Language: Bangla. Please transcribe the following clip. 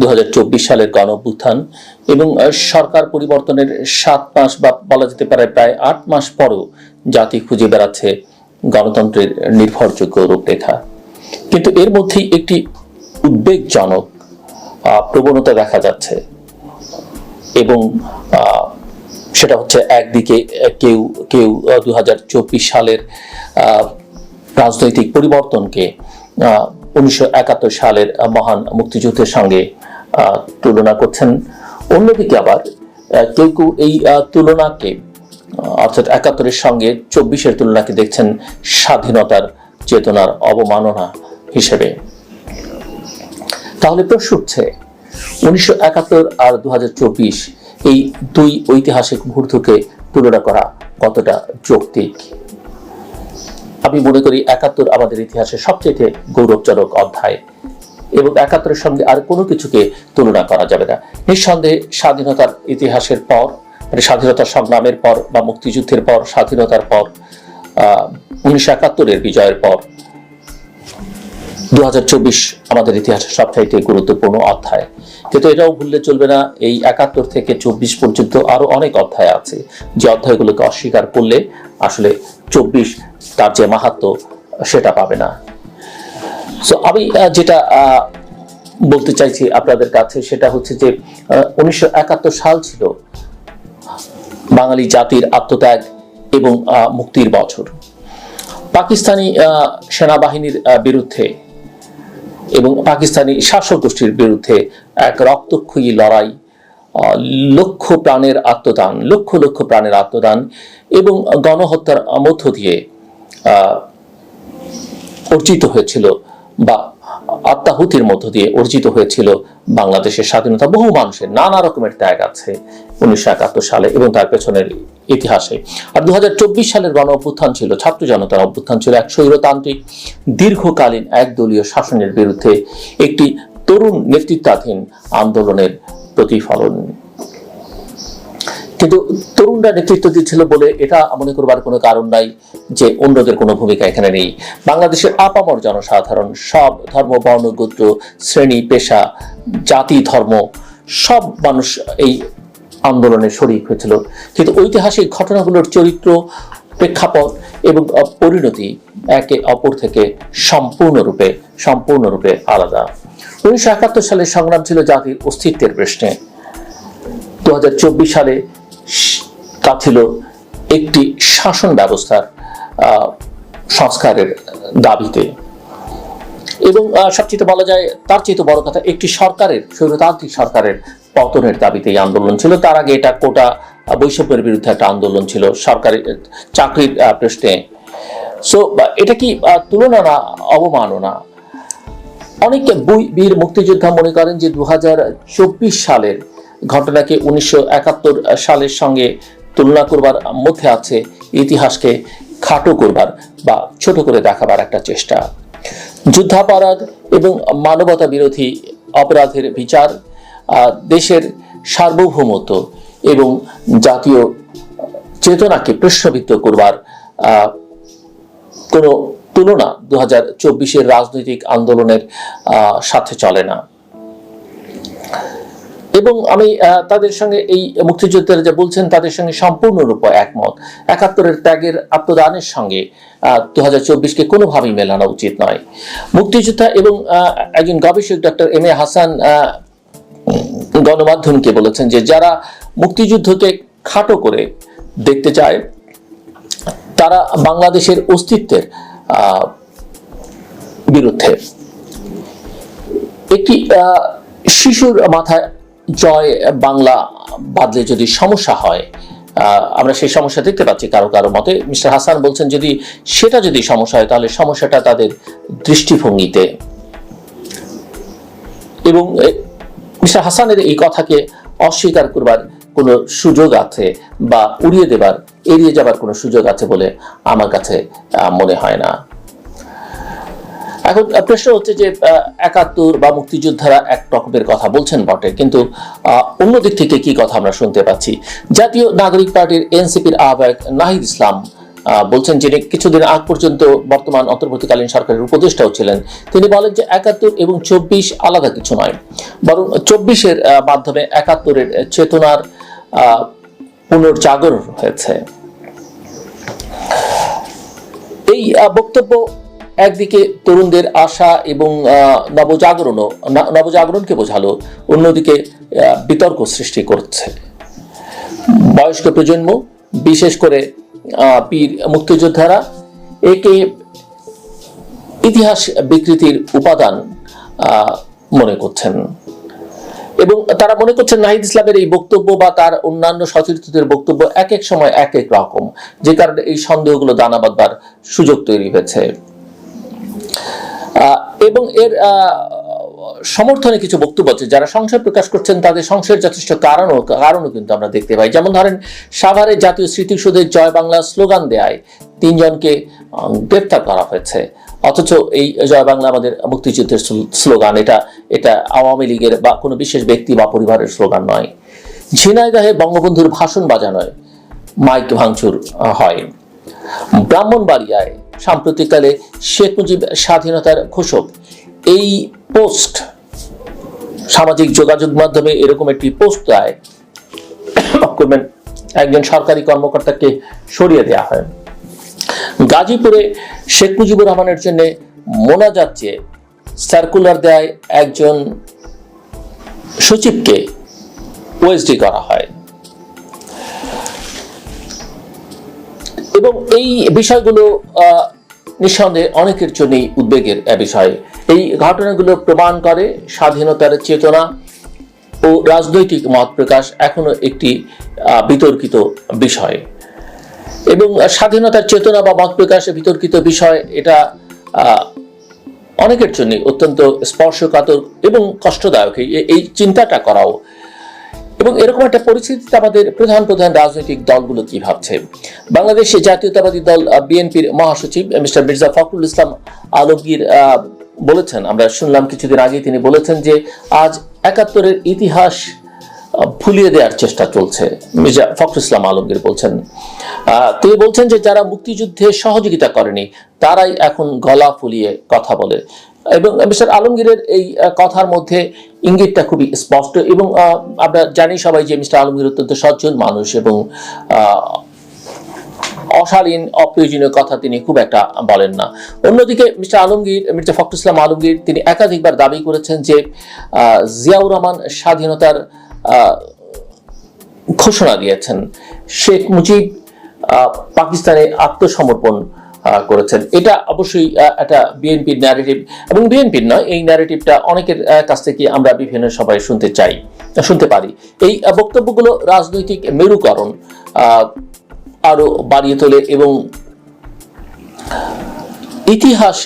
দু হাজার চব্বিশ সালের গণ এবং সরকার পরিবর্তনের সাত মাস বা বলা যেতে পারে প্রায় আট মাস পরও জাতি খুঁজে বেড়াচ্ছে গণতন্ত্রের নির্ভরযোগ্য রূপরেখা। কিন্তু এর মধ্যেই একটি উদ্বেগজনক প্রবণতা দেখা যাচ্ছে এবং সেটা হচ্ছে একদিকে কেউ কেউ দু হাজার চব্বিশ সালের রাজনৈতিক পরিবর্তনকে উনিশশো একাত্তর সালের মহান মুক্তিযুদ্ধের সঙ্গে তুলনা করছেন। অন্যদিকে আবার কেউ কেউ এই তুলনাকে অর্থাৎ একাত্তরের সঙ্গে চব্বিশের তুলনাকে দেখছেন স্বাধীনতার চেতনার অবমাননা হিসেবে। তাহলে প্রশ্ন উঠছে, উনিশশো একাত্তর আর দু হাজার চব্বিশ এই দুই ঐতিহাসিক মুহূর্তকে তুলনা করা কতটা যৌক্তিক? আমি মনে করি একাত্তর আমাদের ইতিহাসের সবচেয়ে গৌরবজনক অধ্যায়। এবং একাত্তরের সঙ্গে আর কোনো কিছুকে তুলনা করা যাবে না। নিঃসন্দেহে স্বাধীনতার ইতিহাসের পর মানে স্বাধীনতা সংগ্রামের পর বা মুক্তিযুদ্ধের পর, স্বাধীনতার পর উনিশশো একাত্তরের বিজয়ের পর দু হাজার চব্বিশ আমাদের ইতিহাসের সবচাইতে গুরুত্বপূর্ণ অধ্যায়। কিন্তু এটাও ভুললে চলবে না। এই একাত্তর থেকে চব্বিশ পর্যন্ত আরও অনেক অধ্যায় আছে। যে অধ্যায়গুলোকে অস্বীকার করলে আসলে চব্বিশ তার যে মাহাত্ম, সেটা পাবে না। সো আমি যেটা বলতে চাইছি আপনাদের কাছে, সেটা হচ্ছে যে উনিশশো একাত্তর সাল ছিল বাঙালি জাতির আত্মত্যাগ এবং মুক্তির বছর। পাকিস্তানি সেনাবাহিনীর বিরুদ্ধে এবং পাকিস্তানি শাসক গোষ্ঠীর বিরুদ্ধে এক রক্তক্ষয়ী লড়াই লক্ষ প্রাণের আত্মদান, লক্ষ লক্ষ প্রাণের আত্মদান এবং গণহত্যার মধ্য দিয়ে অর্জিত হয়েছিল বা আত্মাহুতির মধ্য দিয়ে অর্জিত হয়েছিল বাংলাদেশের স্বাধীনতা বহু মানুষের নানা রকমের ত্যাগ আছে উনিশশো একাত্তর সালে এবং তার পেছনের ইতিহাসে। আর দু হাজার চব্বিশ সালের গণ অভ্যুত্থান ছিল, ছাত্র জনতার অভ্যুত্থান ছিল এক স্বৈরতান্ত্রিক, দীর্ঘকালীন একদলীয় শাসনের বিরুদ্ধে একটি তরুণ নেতৃত্বাধীন আন্দোলনের প্রতিফলন। কিন্তু তরুণরা নেতৃত্ব দিচ্ছিল বলে এটা মনে করবার কোনো কারণ নাই যে অন্যদের কোনো ভূমিকা এখানে নেই। বাংলাদেশের আপামর জনসাধারণ, সব ধর্ম, বর্ণ, গোত্র, শ্রেণি, পেশা, জাতি, ধর্ম, সব মানুষ এই আন্দোলনে শরিক হয়েছিল। কিন্তু ঐতিহাসিক ঘটনাগুলোর চরিত্র, প্রেক্ষাপট এবং পরিণতি একে অপর থেকে সম্পূর্ণরূপে সম্পূর্ণরূপে আলাদা। উনিশশো একাত্তর সালের সংগ্রাম ছিল জাতির অস্তিত্বের প্রশ্নে। দু হাজার চব্বিশ সালে তা ছিল একটি শাসন ব্যবস্থার সংস্কারের দাবিতে। এবং সবচেয়ে বলা যায় তার চেয়ে বড় কথা একটি সরকারের, স্বৈরতান্ত্রিক সরকারের পতনের দাবিতে এই আন্দোলন ছিল। তার আগে এটা কোটা বৈষম্যের বিরুদ্ধে একটা আন্দোলন ছিল, সরকারি চাকরির প্রশ্নে। সো এটা কি তুলনা না অবমাননা? অনেক বীর মুক্তিযোদ্ধা মনে করেন যে দু হাজার চব্বিশ সালের ঘটনাকে উনিশশো একাত্তর সালের সঙ্গে তুলনা করবার মধ্যে আছে ইতিহাসকে খাটো করবার বা ছোট করে দেখাবার একটা চেষ্টা। যুদ্ধাপরাধ এবং মানবতা বিরোধী অপরাধের বিচার দেশের সার্বভৌমত্ব এবং জাতীয় চেতনাকে প্রশ্নবিদ্ধ করবার কোনো তুলনা দু হাজার রাজনৈতিক আন্দোলনের সাথে চলে না। এবং আমি তাদের সঙ্গে এই মুক্তিযোদ্ধারা যা বলছেন তাদের সঙ্গে সম্পূর্ণরূপে একমত। একাত্তরের ত্যাগের আত্মদানের সঙ্গে দু হাজার চব্বিশকে কোনোভাবেই মেলানো উচিত নয়। মুক্তিযোদ্ধা এবং একজন গবেষক ডক্টর এম এ হাসান গণমাধ্যমকে বলেছেন যে যারা মুক্তিযুদ্ধকে খাটো করে দেখতে চায়, তারা বাংলাদেশের অস্তিত্বের বিরুদ্ধে। একটি শিশুর মাথায় জয় বাংলা বাদলে যদি সমস্যা হয় আমরা সেই সমস্যা দেখতে পাচ্ছি কারও কারও মতে। মিস্টার হাসান বলছেন, যদি সেটা যদি সমস্যা হয়, তাহলে সমস্যাটা তাদের দৃষ্টিভঙ্গিতে। এবং মিস্টার হাসানের এই কথাকে অস্বীকার করবার কোনো সুযোগ আছে বা উড়িয়ে দেবার, এড়িয়ে যাবার কোনো সুযোগ আছে বলে আমার কাছে মনে হয় না। এখন প্রশ্ন হচ্ছে যে একাত্তর বা মুক্তিযোদ্ধারা এক রকমের কথা বলছেন বটে, কিন্তু অন্য দিক থেকে কি কথা আমরা শুনতে পাচ্ছি? জাতীয় নাগরিক পার্টির এনসিপির আহ্বায়ক নাহিদ ইসলাম বলছেন যিনি কিছুদিন আগ পর্যন্ত বর্তমান অন্তর্বর্তীকালীন সরকারের উপদেষ্টাও ছিলেন, তিনি বলেন যে একাত্তর এবং চব্বিশ আলাদা কিছু নয়, বরং চব্বিশের মাধ্যমে একাত্তরের চেতনার পুনর্জাগরণ হয়েছে। এই বক্তব্য একদিকে তরুণদের আশা এবং নবজাগরণও নবজাগরণকে বোঝালো, অন্যদিকে বিতর্ক সৃষ্টি করছে। বয়স্ক প্রজন্ম, বিশেষ করে বীর মুক্তিযোদ্ধারা, একে ইতিহাস বিকৃতির উপাদান মনে করছেন। এবং তারা মনে করছেন নাহিদ ইসলামের এই বক্তব্য বা তার অন্যান্য সতীর্থদের বক্তব্য এক এক সময় এক এক রকম, যে কারণে এই সন্দেহগুলো দানা বাঁধবার সুযোগ তৈরি হয়েছে। এবং এর সমর্থনে কিছু বক্তব্য আছে। যারা সংশয় প্রকাশ করছেন, তাদের সংশয়ের যথেষ্ট কারণও কারণও কিন্তু আমরা দেখতে পাই। যেমন ধরেন সাভারের জাতীয় স্মৃতিসৌধের জয় বাংলা স্লোগান দেয় তিনজনকে গ্রেপ্তার করা হয়েছে। অথচ এই জয় বাংলা আমাদের মুক্তিযুদ্ধের স্লোগান, এটা এটা আওয়ামী লীগের বা কোনো বিশেষ ব্যক্তি বা পরিবারের স্লোগান নয়। ঝিনাইদহে বঙ্গবন্ধুর ভাষণ বাজানোয় মাইক ভাঙচুর হয়। ব্রাহ্মণবাড়িয়ায় সাম্প্রতিককালে শেখ মুজিব স্বাধীনতার ঘোষক এই পোস্ট সামাজিক যোগাযোগ মাধ্যমে এরকম একটি পোস্ট দেয় করবেন, একজন সরকারি কর্মকর্তাকে সরিয়ে দেওয়া হয়। গাজীপুরে শেখ মুজিবুর রহমানের জন্য মোনাজাত চেয়ে সার্কুলার দেয় একজন সচিবকে ওএসডি করা হয়। এবং এই বিষয়গুলো নিঃসন্দেহে অনেকের জন্যই উদ্বেগের বিষয়। এই ঘটনাগুলো প্রমাণ করে স্বাধীনতার চেতনা ও রাজনৈতিক মত প্রকাশ এখনও একটি বিতর্কিত বিষয়। এবং স্বাধীনতার চেতনা বা মত প্রকাশে বিতর্কিত বিষয়, এটা অনেকের জন্য অত্যন্ত স্পর্শকাতর এবং কষ্টদায়ক। এই চিন্তাটা করাও এবং এরকম একটা পরিস্থিতিতে আমাদের প্রধান প্রধান রাজনৈতিক দলগুলো কি ভাবছে? বাংলাদেশে জাতীয়তাবাদী দল বিএনপির মহাসচিব মিস্টার মির্জা ফখরুল ইসলাম আলমগীর বলেছেন, আমরা শুনলাম কিছুদিন আগে তিনি বলেছেন যে আজ একাত্তরের ইতিহাস ভুলিয়ে দেওয়ার চেষ্টা চলছে। মির্জা ফখরুল ইসলাম আলমগীর বলছেন তিনি বলছেন যে যারা মুক্তিযুদ্ধে সহযোগিতা করেনি, তারাই এখন গলা ফুলিয়ে কথা বলে। এবং মিস্টার আলমগীরের এই কথার মধ্যে ইঙ্গিতটা খুবই স্পষ্ট এবং আমরা জানি সবাই যে মিস্টার আলমগীর অত্যন্ত সজ্জন মানুষ এবং অশালীন, অপ্রয়োজনীয় কথা তিনি খুব একটা বলেন না। অন্যদিকে মিস্টার আলমগীর, মির্জা ফখরুল ইসলাম আলমগীর তিনি একাধিকবার দাবি করেছেন যে জিয়াউর রহমান স্বাধীনতার ঘোষণা দিয়েছেন। শেখ মুজিব পাকিস্তানে আত্মসমর্পণ করেছেন। এটা অবশ্যই একটা বিএনপির ন্যারেটিভ এবং বিএনপির নয় এই ন্যারেটিভটা অনেকের কাছ থেকে আমরা বিভিন্ন সবাই শুনতে চাই শুনতে পারি। এই বক্তব্যগুলো রাজনৈতিক মেরুকরণ আহ, আরও বাড়িয়ে তোলে এবং ইতিহাস